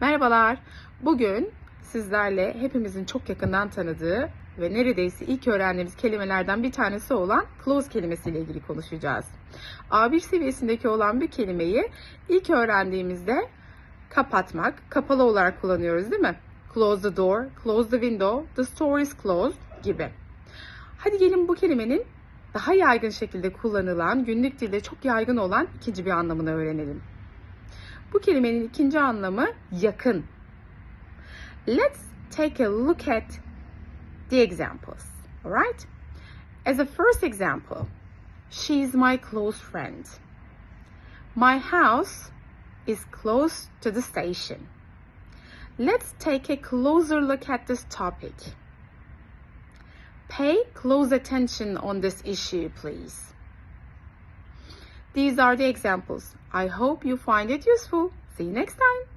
Merhabalar. Bugün sizlerle hepimizin çok yakından tanıdığı ve neredeyse ilk öğrendiğimiz kelimelerden bir tanesi olan close kelimesiyle ilgili konuşacağız. A1 seviyesindeki olan bir kelimeyi ilk öğrendiğimizde kapatmak, kapalı olarak kullanıyoruz değil mi? Close the door, close the window, the store is closed gibi. Hadi gelin bu kelimenin daha yaygın şekilde kullanılan, günlük dilde çok yaygın olan ikinci bir anlamını öğrenelim. Bu kelimenin ikinci anlamı yakın. Let's take a look at the examples. Alright? As a first example, she is my close friend. My house is close to the station. Let's take a closer look at this topic. Pay close attention on this issue, please. These are the examples. I hope you find it useful. See you next time.